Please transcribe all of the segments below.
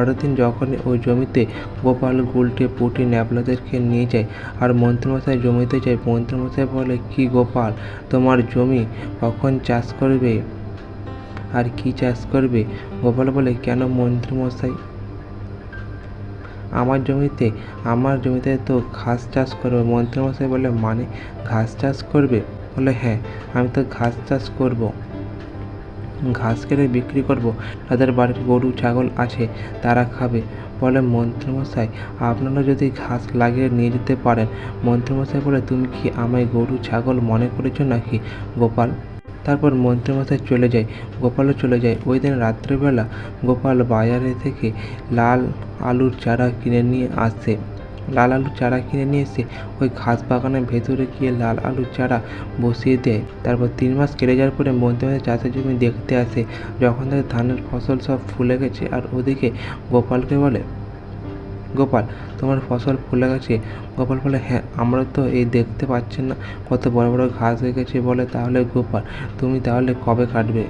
পরের দিন যখনই ওই জমিতে গোপাল গুলটে পুটি ন্যাপলাদেরকে নিয়ে যায় আর মন্ত্রীমশাই জমিতে যায়, মন্ত্রীমশাই বলে, কি গোপাল, তোমার জমি কখন চাষ করবে? আর কি চাষ করবে? গোপাল বলে, কেন মন্ত্রীমশাই? আমার জমিতে আমার জমিতে তো ঘাস চাষ করবে। মন্ত্রীমশাই বলে মানে ঘাস চাষ করবে? বলে হ্যাঁ আমি তো ঘাস চাষ করব। ঘাস কেটে বিক্রি করব? তাদের বাড়ির গরু, ছাগল আছে, তারা খাবে। বলে মন্ত্রীমশাই, আপনারা যদি ঘাস লাগিয়ে নিয়ে যেতে পারেন, মন্ত্রীমশাই বলে, তুমি কি আমায় গরু, ছাগল মনে করেছ নাকি, গোপাল? তারপর মন্ত্রীমশাই চলে যায়, গোপালও চলে যায়। ওই দিন রাত্রেবেলা গোপাল বাজারে থেকে লাল আলুর চারা কিনে নিয়ে আসে। লাল আলুর চারা কিনে নিয়ে এসে ওই ঘাস বাগানের ভেতরে গিয়ে লাল আলুর চারা বসিয়ে দেয়। তারপর তিন মাস কেটে যাওয়ার পরে মধ্যে মধ্যে চাষের জমি দেখতে আসে। যখন তাদের ধানের ফসল সব ফুলে গেছে আর ওদিকে গোপালকে বলে, গোপাল, তোমার ফসল ফুলে গেছে? গোপাল বলে হ্যাঁ আমরা তো এই দেখতে পাচ্ছেন না। কত বড় বড় ঘাস হয়ে গেছে বলে তাহলে গোপাল, তুমি তাহলে কবে কাটবে?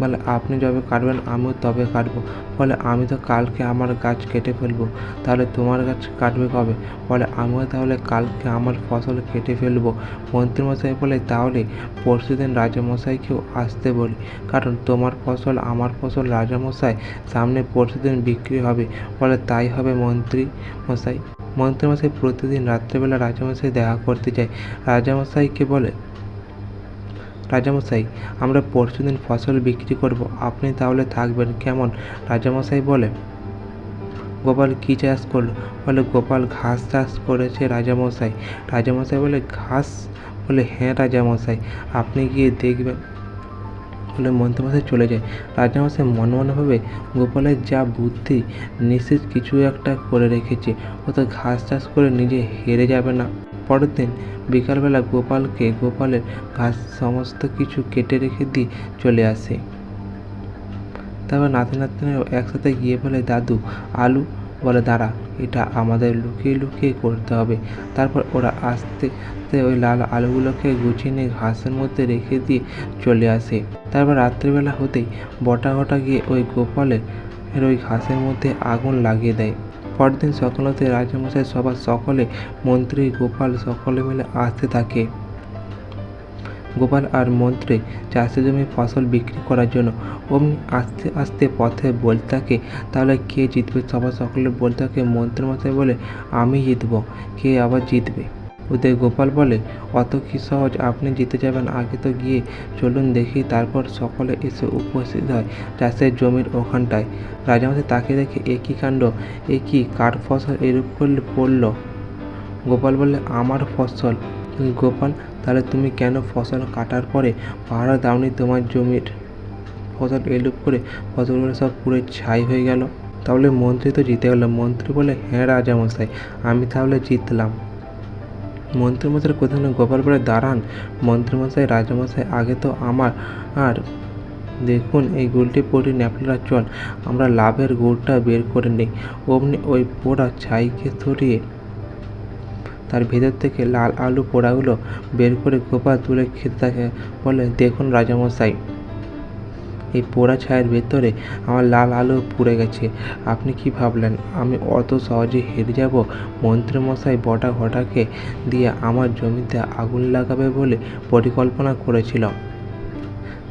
বলে, আপনি যবে কাটবেন, আমিও তবে কাটবো। বলে, আমি তো কালকে আমার গাছ কেটে ফেলব। তাহলে তোমার গাছ কাটবে কবে? বলে, আমিও তাহলে কালকে আমার ফসল কেটে ফেলব। মন্ত্রীমশাই বলে, তাহলে পরশুদিন রাজামশাইকেও আসতে বলি। কারণ তোমার ফসল আমার ফসল, রাজামশাই সামনে পরশুদিন বিক্রি হবে। বলে, তাই হবে মন্ত্রী মশাই মন্ত্রীমশাই প্রতিদিন রাত্রেবেলা রাজামশাই দেখা করতে যায়। রাজামশাইকে বলে রাজামশাই, আমরা পরশুদিন ফসল বিক্রি করব, আপনি তাহলে থাকবেন কেমন? রাজামশাই বলে, গোপাল কী চাষ করল? বলে, গোপাল ঘাস চাষ করেছে রাজামশাই। রাজামশাই বলে, ঘাস? বলে হ্যাঁ রাজামশাই, আপনি গিয়ে দেখবেন। বলে, মন্ত্রীমশাই চলে যায়। রাজামশাই মনে মনে ভাবে গোপালের যা বুদ্ধি, নিশ্চিত কিছু একটা করে রেখেছে। ও তো ঘাস চাষ করে নিজে হেরে যাবে না। পরের দিন বিকালবেলা গোপালকে গোপালের ঘাস সমস্ত কিছু কেটে রেখে দিয়ে চলে আসে। তারপর নাতি নাতনিরা একসাথে গিয়ে বলে, দাদু, আলু বলে, দাঁড়া, এটা আমাদের লুকিয়ে লুকিয়ে করতে হবে। তারপর ওরা আস্তে ওই লাল আলুগুলোকে গুছিয়ে নিয়ে ঘাসের মধ্যে রেখে দিয়ে চলে আসে। তারপর রাত্রিবেলা হতেই বটা ঘটা গিয়ে ওই গোপালের ওই ঘাসের মধ্যে আগুন লাগিয়ে দেয়। পরদিন সকাল হতে রাজামশাই সবার সকলে, মন্ত্রী, গোপাল সকলে মিলে আসতে থাকে। গোপাল আর মন্ত্রী চাষের জমি ফসল বিক্রি করার জন্য অমনি আস্তে আস্তে পথে বলতে থাকে, তাহলে কে জিতবে? সবার সকলে বলতে থাকে, মন্ত্রীমশাই বলে আমি জিতব। কে আবার জিতবে? ওদের গোপাল বলে, অত কি সহজ? আপনি জিতে যাবেন, আগে তো গিয়ে চলুন দেখি, তারপর সকলে এসে উপস্থিত হয় চাষের জমির ওখানটায়। রাজামশাই তাকে দেখে একই কাণ্ড? একই কার ফসল এরূপ করলে পড়ল? গোপাল বললে আমার ফসল। গোপাল, তাহলে তুমি কেন ফসল কাটার পরে পাহারা দাওনি তোমার জমির? ফসল এলুপ করে ফসলগুলো সব পুরো ছাই হয়ে গেল? তাহলে মন্ত্রী তো জিতে গেল। মন্ত্রী বলে হ্যাঁ রাজামশাই, আমি তাহলে জিতলাম। মন্ত্রীমশাই কোথাও না গোপাল বলে দাঁড়ান। মন্ত্রীমশাই, রাজামশাই, আগে তো আমার। আর দেখুন, এই গোলটি পড়ি ন্যাপলার চল। আমরা লাভের গুড়টা বের করে নিই। অমনি ওই পোড়া ছাইকে সরিয়ে তার ভেতর থেকে লাল আলু পোড়াগুলো বের করে গোপাল তুলে খেতে থাকে। বলে, দেখুন, রাজামশাই। এই পোড়া ছায়ের ভেতরে আমার লাল আলো পুড়ে গেছে। আপনি কি ভাবলেন, আমি অত সহজে হেরে যাব? মন্ত্রীমশাই বটা ঘটাকে দিয়ে আমার জমিতে আগুন লাগাবে বলে পরিকল্পনা করেছিল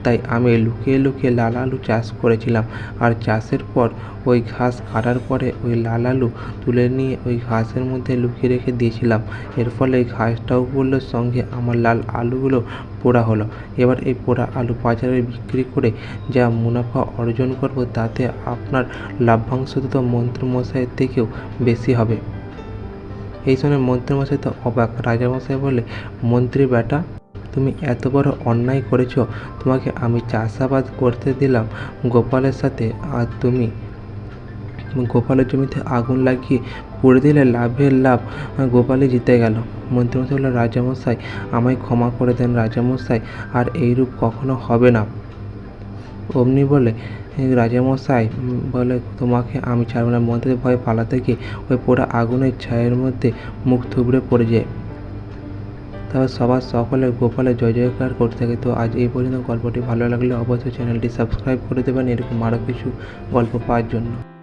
তাই আমি লুকিয়ে লুকিয়ে লাল আলু চাষ করেছিলাম। আর চাষের পর ওই ঘাস কাটার পরে ওই লাল আলু তুলে নিয়ে ওই ঘাসের মধ্যে লুকিয়ে রেখে দিয়েছিলাম। এর ফলে ঘাসটাও পড়ল সঙ্গে আমার লাল আলুগুলো পোড়া হলো। এবার এই পোড়া আলু বাজারে বিক্রি করে যা মুনাফা অর্জন করব তাতে আপনার লাভ্যাংশ তো মন্ত্রীমশাইয়ের থেকেও বেশি হবে। এই সময় মন্ত্রীমশাই তো অবাক। রাজামশাই বলে মন্ত্রী বেটা তুমি এত বড় অন্যায় করেছ, তোমাকে আমি চাষাবাদ করতে দিলাম গোপালের সাথে, আর তুমি গোপালের জমিতে আগুন লাগিয়ে পুড়ে দিলে লাভের লাভ গোপালই জিতে গেল। মন্ত্রীমশাই বলল রাজামশাই, আমায় ক্ষমা করে দেন রাজামশাই, আর এইরূপ কখনো হবে না। অমনি বলে, রাজামশাই, বলে তোমাকে আমি ছাড়ব না। মন্ত্রী ভয়ে পালাতে গিয়ে ওই পোড়া আগুনের ছায়ের মধ্যে মুখ থুবড়ে পড়ে যায়। তবে সবার সকলে গোপালে জয় জয়কার করতে থাকে। তো আজ এই পর্যন্ত গল্পটি ভালো লাগলে অবশ্যই চ্যানেলটি সাবস্ক্রাইব করে দেবেন। এরকম আরও কিছু গল্প পাওয়ার জন্য।